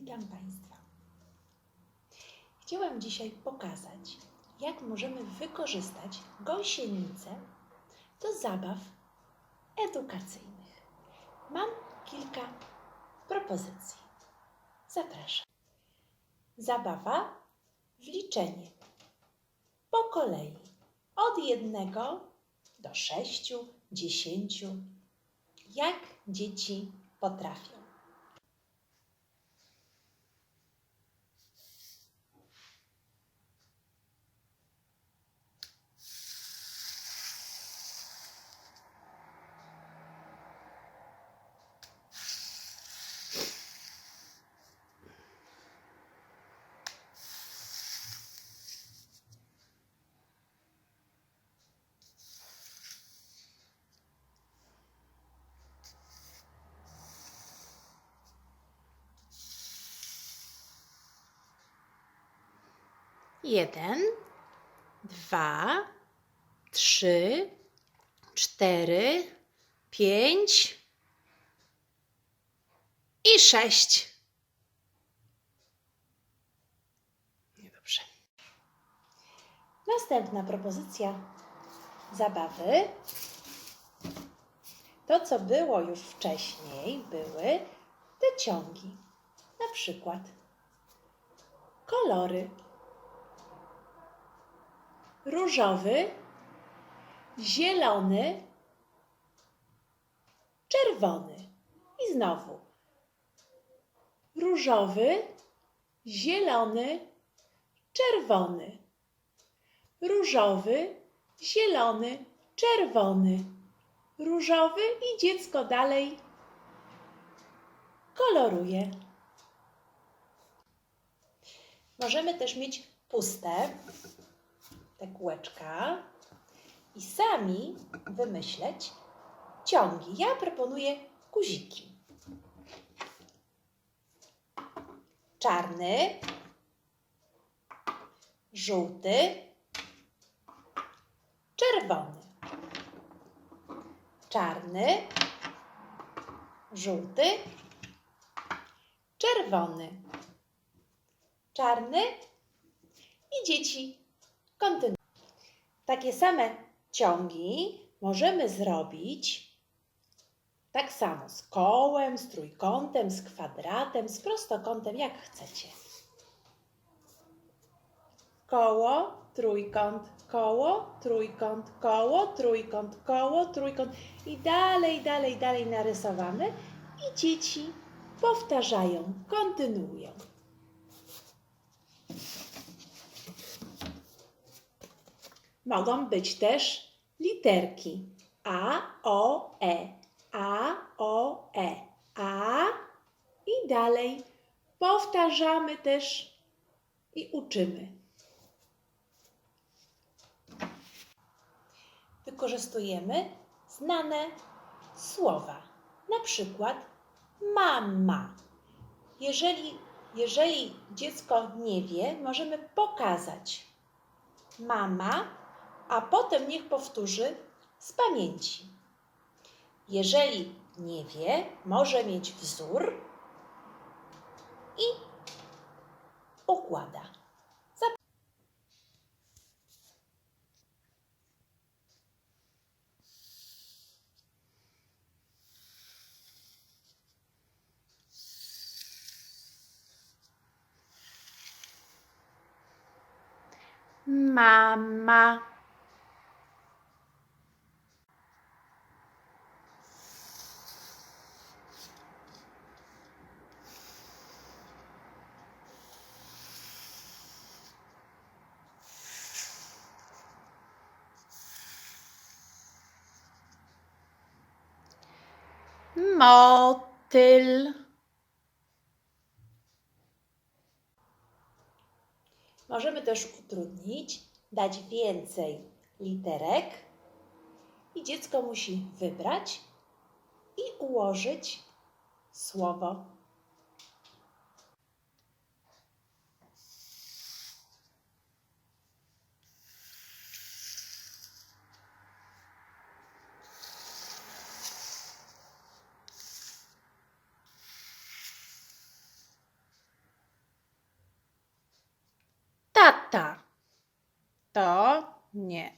Witam Państwa. Chciałam dzisiaj pokazać, jak możemy wykorzystać gąsienicę do zabaw edukacyjnych. Mam kilka propozycji. Zapraszam. Zabawa w liczenie. Po kolei. Od jednego do sześciu, dziesięciu. Jak dzieci potrafią. Jeden, dwa, trzy, cztery, pięć i sześć. Niedobrze. Następna propozycja zabawy. To, co było już wcześniej, były te ciągi. Na przykład kolory różowy, zielony, czerwony. I znowu różowy, zielony, czerwony. Różowy, zielony, czerwony. Różowy i dziecko dalej koloruje. Możemy też mieć puste te kółeczka i sami wymyśleć ciągi. Ja proponuję guziki. Czarny, żółty, czerwony. Czarny, żółty, czerwony. Czarny i dzieci kontynuują. Takie same ciągi możemy zrobić tak samo z kołem, z trójkątem, z kwadratem, z prostokątem, jak chcecie. Koło, trójkąt, koło, trójkąt, koło, trójkąt, koło, trójkąt i dalej, dalej, dalej narysowamy i dzieci powtarzają, kontynuują. Mogą być też literki. A, O, E, A, O, E, A i dalej. Powtarzamy też i uczymy. Wykorzystujemy znane słowa, na przykład mama. Jeżeli, jeżeli dziecko nie wie, możemy pokazać. Mama a potem niech powtórzy z pamięci. Jeżeli nie wie, może mieć wzór i układa. Mama. Motyl. Możemy też utrudnić, dać więcej literek i dziecko musi wybrać i ułożyć słowo. Tata. To nie.